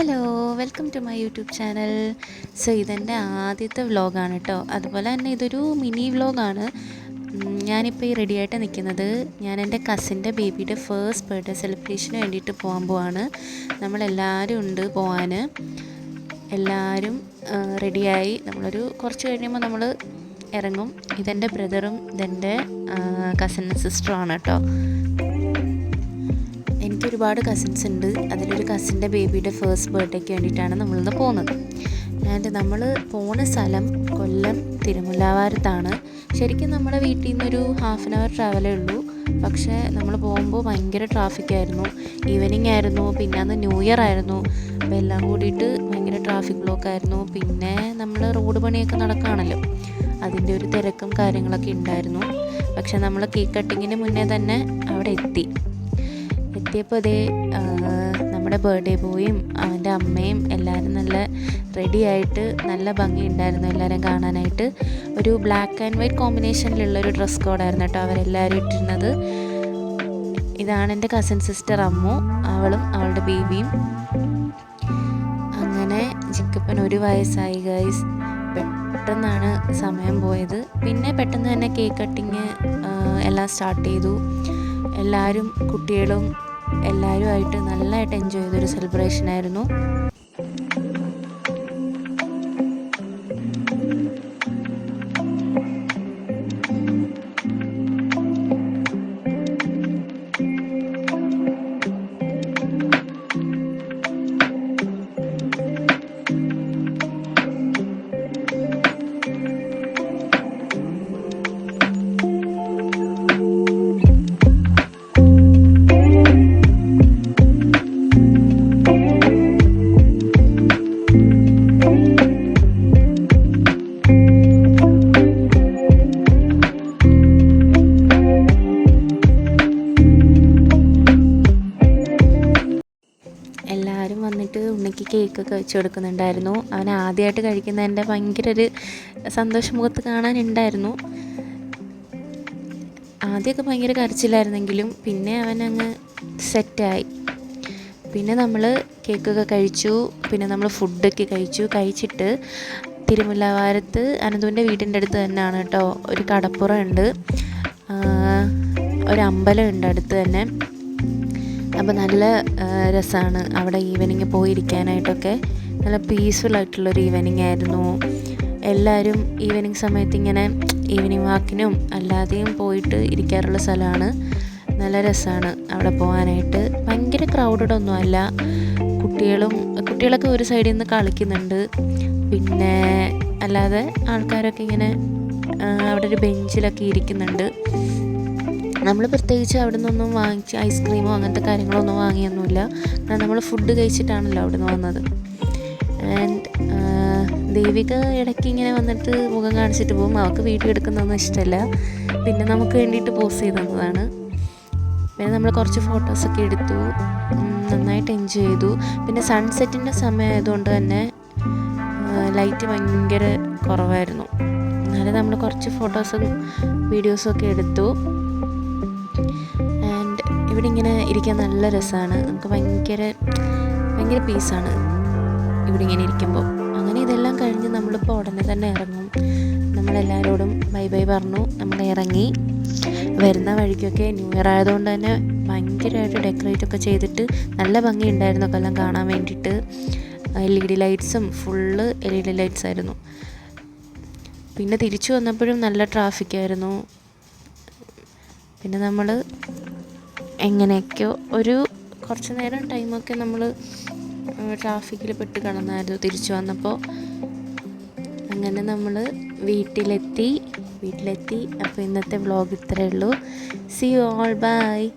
Hello welcome to my YouTube channel so ഇതെന്റെ ആദ്യത്തെ വ്ലോഗാണ് കേട്ടോ അതുപോലെ തന്നെ ഇതൊരു മിനി വ്ലോഗാണ് ഞാനിപ്പോൾ ഈ റെഡിയായിട്ട് നിൽക്കുന്നത് ഞാൻ എന്റെ കസിന്റെ ബേബിയുടെ ഫേസ്റ്റ് ബർത്ത്ഡേ സെലിബ്രേഷന് വേണ്ടിയിട്ട് പോകാൻ പോവാണ്. നമ്മളെല്ലാവരും ഉണ്ട് പോകാൻ എല്ലാവരും റെഡിയായി നമ്മളൊരു കുറച്ച് കഴിയുമ്പോൾ നമ്മൾ ഇറങ്ങും. ഇതെന്റെ ബ്രദറും ഇതെന്റെ കസിൻ സിസ്റ്ററുമാണ് കേട്ടോ എനിക്ക് ഒരുപാട് കസിൻസ് ഉണ്ട്. അതിലൊരു കസിന്റെ ബേബിയുടെ ഫേസ്റ്റ് ബർത്ത്ഡേക്ക് വേണ്ടിയിട്ടാണ് നമ്മളിന്ന് പോകുന്നത്. ആൻഡ് നമ്മൾ പോണ സ്ഥലം കൊല്ലം തിരുമുല്ലാവാരത്താണ്. ശരിക്കും നമ്മുടെ വീട്ടിൽ നിന്നൊരു ഹാഫ് ആൻ അവർ ട്രാവലേ ഉള്ളൂ. പക്ഷേ നമ്മൾ പോകുമ്പോൾ ഭയങ്കര ട്രാഫിക് ആയിരുന്നു. ഈവനിങ് ആയിരുന്നു പിന്നെ അന്ന് ന്യൂ ഇയർ ആയിരുന്നു. അപ്പോൾ എല്ലാം കൂടിയിട്ട് ഭയങ്കര ട്രാഫിക് ബ്ലോക്ക് ആയിരുന്നു. പിന്നെ നമ്മൾ റോഡ് പണിയൊക്കെ നടക്കുകയാണല്ലോ. അതിന്റെ ഒരു തിരക്കും കാര്യങ്ങളൊക്കെ ഉണ്ടായിരുന്നു. പക്ഷെ നമ്മൾ കേക്ക് കട്ടിങ്ങിന് മുന്നേ തന്നെ അവിടെ എത്തി. എത്തിയപ്പോൾ അതേ നമ്മുടെ ബർത്ത്ഡേ ബോയും അവന്റെ അമ്മയും എല്ലാവരും നല്ല റെഡി ആയിട്ട് നല്ല ഭംഗിയുണ്ടായിരുന്നു എല്ലാവരും കാണാനായിട്ട്. ഒരു ബ്ലാക്ക് ആൻഡ് വൈറ്റ് കോമ്പിനേഷനിലുള്ള ഒരു ഡ്രസ് കോഡായിരുന്നു കേട്ടോ അവരെല്ലാവരും ഇട്ടിരുന്നത്. ഇതാണ് എന്റെ കസിൻ സിസ്റ്റർ അമ്മു അവളും അവളുടെ ബേബിയും അങ്ങനെ ജിക്കപ്പൻ ഒരു വയസ്സായി ഗൈസ് പെട്ടെന്നാണ് സമയം പോയത്. പിന്നെ പെട്ടെന്ന് തന്നെ കേക്ക് കട്ടിങ് എല്ലാം സ്റ്റാർട്ട് ചെയ്തു. എല്ലാവരും കുട്ടികളും എല്ലാവരുമായിട്ട് നല്ലതായിട്ട് എൻജോയ് ചെയ്തൊരു സെലിബ്രേഷൻ ആയിരുന്നു. എല്ലാവരും വന്നിട്ട് ഉണ്ണിക്ക് കേക്കൊക്കെ വെച്ച് കൊടുക്കുന്നുണ്ടായിരുന്നു. അവൻ ആദ്യമായിട്ട് കഴിക്കുന്നതിന്റെ ഭയങ്കര ഒരു സന്തോഷം മുഖത്ത് കാണാനുണ്ടായിരുന്നു. ആദ്യമൊക്കെ ഭയങ്കര കരച്ചിലായിരുന്നെങ്കിലും പിന്നെ അവൻ അങ്ങ് സെറ്റായി പിന്നെ നമ്മൾ കേക്കൊക്കെ കഴിച്ചു. പിന്നെ നമ്മൾ ഫുഡൊക്കെ കഴിച്ചു. കഴിച്ചിട്ട് തിരുമുല്ലവാരത്ത് അനന്തുവിന്റെ വീടിന്റെ അടുത്ത് തന്നെയാണ് കേട്ടോ. ഒരു കടപ്പുറം ഉണ്ട്. ഒരു അമ്പലം ഉണ്ട് അടുത്ത് തന്നെ. അപ്പോൾ നല്ല രസമാണ് അവിടെ ഈവനിങ് പോയിരിക്കാനായിട്ടൊക്കെ. നല്ല പീസ്ഫുൾ ആയിട്ടുള്ളൊരു ഈവനിങ് ആയിരുന്നു. എല്ലാവരും ഈവനിങ് സമയത്ത് ഇങ്ങനെ ഈവനിങ് വാക്കിനും അല്ലാതെയും പോയിട്ട് ഇരിക്കാറുള്ള സ്ഥലമാണ്. നല്ല രസമാണ് അവിടെ പോകാനായിട്ട്. ഭയങ്കര ക്രൗഡഡ് ഒന്നും അല്ല. കുട്ടികളും കുട്ടികളൊക്കെ ഒരു സൈഡിൽ നിന്ന് കളിക്കുന്നുണ്ട്. പിന്നെ അല്ലാതെ ആൾക്കാരൊക്കെ ഇങ്ങനെ അവിടെ ഒരു ബെഞ്ചിലൊക്കെ ഇരിക്കുന്നുണ്ട്. നമ്മൾ പ്രത്യേകിച്ച് അവിടെ നിന്നൊന്നും വാങ്ങിച്ച് ഐസ്ക്രീമോ അങ്ങനത്തെ കാര്യങ്ങളൊന്നും വാങ്ങിയൊന്നുമില്ല. കാരണം നമ്മൾ ഫുഡ് കഴിച്ചിട്ടാണല്ലോ അവിടെ നിന്ന് വന്നത് ആൻഡ് ദേവിക ഇടയ്ക്ക് ഇങ്ങനെ വന്നിട്ട് മുഖം കാണിച്ചിട്ട് പോകും. അവൾക്ക് വീഡിയോ എടുക്കുന്നതൊന്നും ഇഷ്ടമല്ല. പിന്നെ നമുക്ക് വേണ്ടിയിട്ട് പോസ് ചെയ്ത് തന്നതാണ്. പിന്നെ നമ്മൾ കുറച്ച് ഫോട്ടോസൊക്കെ എടുത്തു. നന്നായിട്ട് എൻജോയ് ചെയ്തു. പിന്നെ സൺസെറ്റിന്റെ സമയമായതുകൊണ്ട് തന്നെ ലൈറ്റ് ഭയങ്കര കുറവായിരുന്നു. എന്നാലും നമ്മൾ കുറച്ച് ഫോട്ടോസും വീഡിയോസും ഒക്കെ എടുത്തു. ആൻഡ് ഇവിടെ ഇങ്ങനെ ഇരിക്കാൻ നല്ല രസമാണ്. നമുക്ക് ഭയങ്കര ഭയങ്കര പീസാണ് ഇവിടെ ഇങ്ങനെ ഇരിക്കുമ്പോൾ. അങ്ങനെ ഇതെല്ലാം കഴിഞ്ഞ് നമ്മളിപ്പോൾ ഉടനെ തന്നെ ഇറങ്ങും. നമ്മളെല്ലാവരോടും ബൈ ബൈ പറഞ്ഞു നമ്മൾ ഇറങ്ങി. വരുന്ന വഴിക്കൊക്കെ ന്യൂ ഇയർ ആയതുകൊണ്ട് തന്നെ ഭയങ്കരമായിട്ട് ഡെക്കറേറ്റ് ഒക്കെ ചെയ്തിട്ട് നല്ല ഭംഗിയുണ്ടായിരുന്നു കൊല്ലം കാണാൻ വേണ്ടിയിട്ട്. L E D ലൈറ്റ്സും full L E D lights ആയിരുന്നു. പിന്നെ തിരിച്ചു വന്നപ്പോഴും നല്ല ട്രാഫിക്കായിരുന്നു പിന്നെ നമ്മൾ എങ്ങനെയൊക്കെയോ ഒരു കുറച്ച് നേരം ടൈമൊക്കെ നമ്മൾ ട്രാഫിക്കിൽ പെട്ട് കിടന്നായിരുന്നു തിരിച്ചു വന്നപ്പോൾ അങ്ങനെ നമ്മൾ വീട്ടിലെത്തി വീട്ടിലെത്തി. അപ്പോൾ ഇന്നത്തെ വ്ളോഗ് ഇത്രയേ ഉള്ളൂ. C you all by